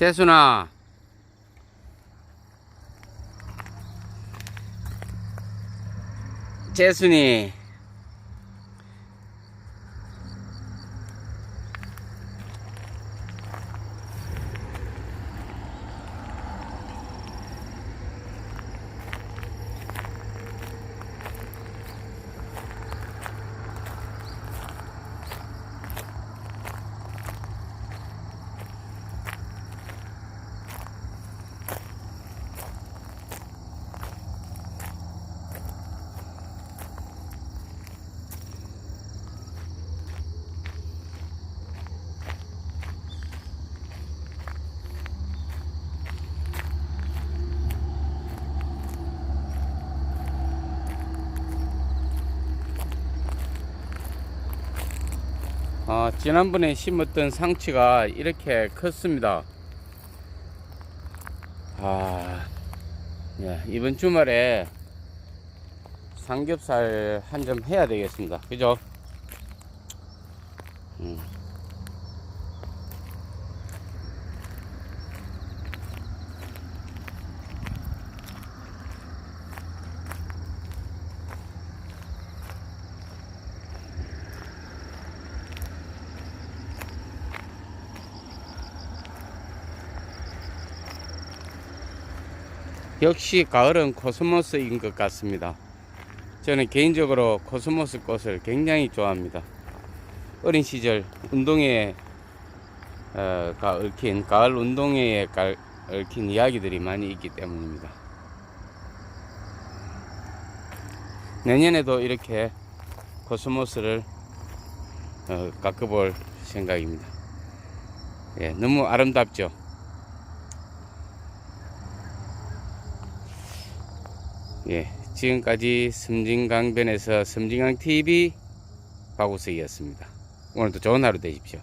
재순아. 재순이. 어, 지난번에 심었던 상치가 이렇게 컸습니다. 아, 예, 이번 주말에 삼겹살 한 점 해야 되겠습니다. 그죠? 음. 역시 가을은 코스모스인 것 같습니다. 저는 개인적으로 코스모스 꽃을 굉장히 좋아합니다. 어린 시절 운동회에 어, 가 얽힌 가을 운동회에 가- 얽힌 이야기들이 많이 있기 때문입니다. 내년에도 이렇게 코스모스를 어, 깎아볼 생각입니다. 예, 너무 아름답죠. 예, 지금까지 섬진강변에서 섬진강 TV 박우석이었습니다. 오늘도 좋은 하루 되십시오.